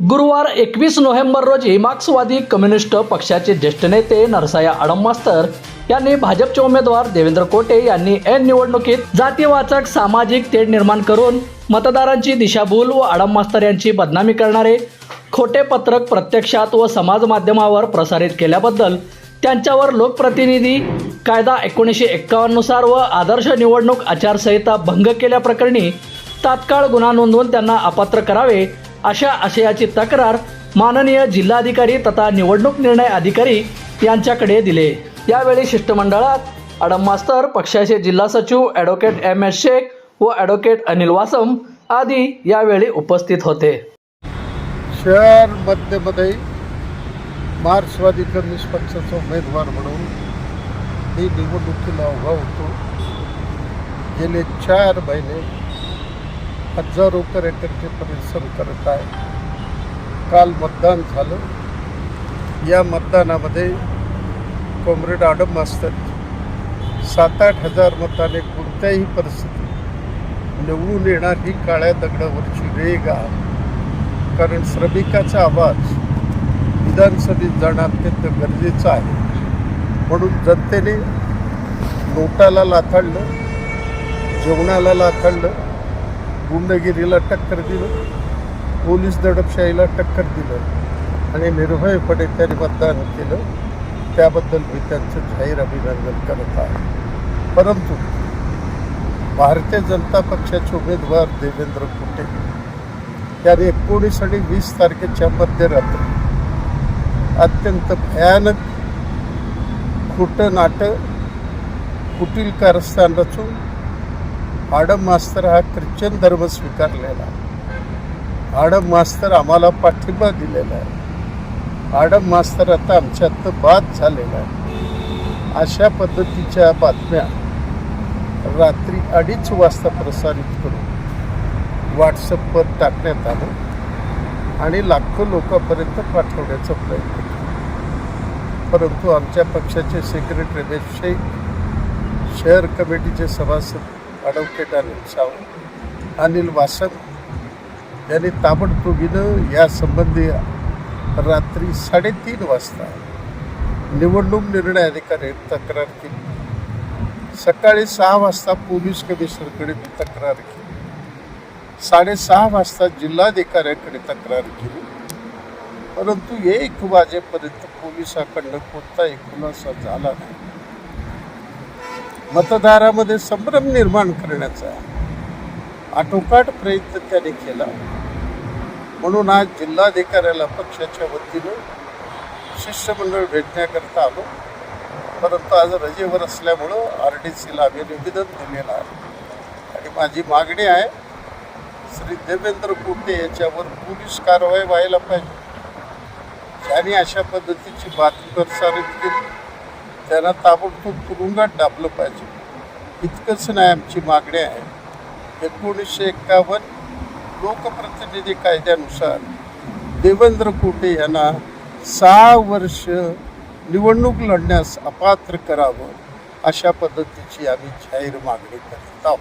गुरुवार एकवीस नोव्हेंबर रोजी मार्क्सवादी कम्युनिस्ट पक्षाचे ज्येष्ठ नेते नरसाया आडम मास्तर यांनी भाजपचे उमेदवार देवेंद्र कोटे यांनी ऐन निवडणुकीत जातीवाचक सामाजिक तेढ निर्माण करून मतदारांची दिशाभूल व आडम मास्तर यांची बदनामी करणारे खोटे पत्रक प्रत्यक्षात व समाज माध्यमावर प्रसारित केल्याबद्दल त्यांच्यावर लोकप्रतिनिधी कायदा एकोणीसशे एक्कावन्ननुसार व आदर्श निवडणूक आचारसंहिता भंग केल्याप्रकरणी तात्काळ गुन्हा नोंदवून त्यांना अपात्र करावे अशा आशयाची तक्रार माननीय जिल्हाधिकारी तथा निवडणूक निर्णय अधिकारी यांच्याकडे दिले. यावेळी शिष्टमंडळात अडम मास्तर पक्षाचे जिल्हा सचिव ॲडव्होकेट एम एस शेख व ॲडव्होकेट अनिल वासम आदी यावेळी उपस्थित होते. शहर मध्यमध्ये मार्क्सवादी कम्युनिस्ट पक्षाचा उमेदवार म्हणून मी निवडणुकीला उभा होतो. गेले चार महिने हजारो कार्यकर्ते परिश्रम करत आहे. काल मतदान झालं. या मतदानामध्ये कॉम्रेड आडम मास्तर सात आठ हजार मताने कोणत्याही परिस्थितीत निवडून येणार ही काळ्या दगडावरची रेग आहे. कारण श्रमिकाचा आवाज विधानसभेत जाणं अत्यंत गरजेचं आहे. म्हणून जनतेने नोटाला लाथाडलं जेवणाला लाथाडलं गुंडगिरीला टक्कर दिलं. पोलीस दडपशाहीला टक्कर दिलं आणि निर्भयपणे त्यांनी मतदान केलं. त्याबद्दल मी त्यांचं जाहीर अभिनंदन करत आहे. परंतु भारतीय जनता पक्षाचे उमेदवार देवेंद्र कुटे त्याने एकोणीस आणि वीस तारखेच्या मध्यरात्री अत्यंत भयानक खोटं नाटक कुटील कारस्थान रचून आडम मास्तर हा ख्रिश्चन धर्म स्वीकारलेला आहे. आडम मास्तर आम्हाला पाठिंबा दिलेला आहे. आडम मास्तर आता आमच्यात बाद झालेला आहे. अशा पद्धतीच्या बातम्या रात्री अडीच वाजता प्रसारित करून व्हॉट्सअपवर टाकण्यात आलं आणि लाखो लोकांपर्यंत पाठवण्याचा प्रयत्न केला. परंतु आमच्या पक्षाचे सेक्रेटरी शेख शहर कमिटीचे सभासद ॲडव्होकेट अनिल सावंत अनिल वासक यांनी ताबडतोबीनं यासंबंधी रात्री साडेतीन वाजता निवडणूक निर्णय अधिकारी तक्रार केली. सकाळी सहा वाजता पोलीस कमिशनरकडे मी तक्रार केली. साडेसहा वाजता जिल्हाधिकाऱ्याकडे तक्रार केली. परंतु एक वाजेपर्यंत पोलिसाकडनं कोणता खुलासा झाला नाही. मतदारामध्ये संभ्रम निर्माण करण्याचा आटोकाट प्रयत्न त्याने केला. म्हणून आज जिल्हाधिकाऱ्याला पक्षाच्या वतीनं शिष्टमंडळ भेटण्याकरता आलो. परंतु आज रजेवर असल्यामुळं आर डी सीला आम्ही निवेदन दिलेलं आहे. आणि माझी मागणी आहे श्री देवेंद्र कुटे याच्यावर पोलीस कारवाई व्हायला पाहिजे. त्यांनी अशा पद्धतीची बातमी प्रसारित केली त्यांना ताबडतोब तुरुंगात डाबलं पाहिजे. इतकंच नाही आमची मागणी आहे. एकोणीसशे एक्कावन्न लोकप्रतिनिधी कायद्यानुसार देवेंद्र कुटे यांना सहा वर्ष निवडणूक लढण्यास अपात्र करावं अशा पद्धतीची आम्ही जाहीर मागणी करत आहोत.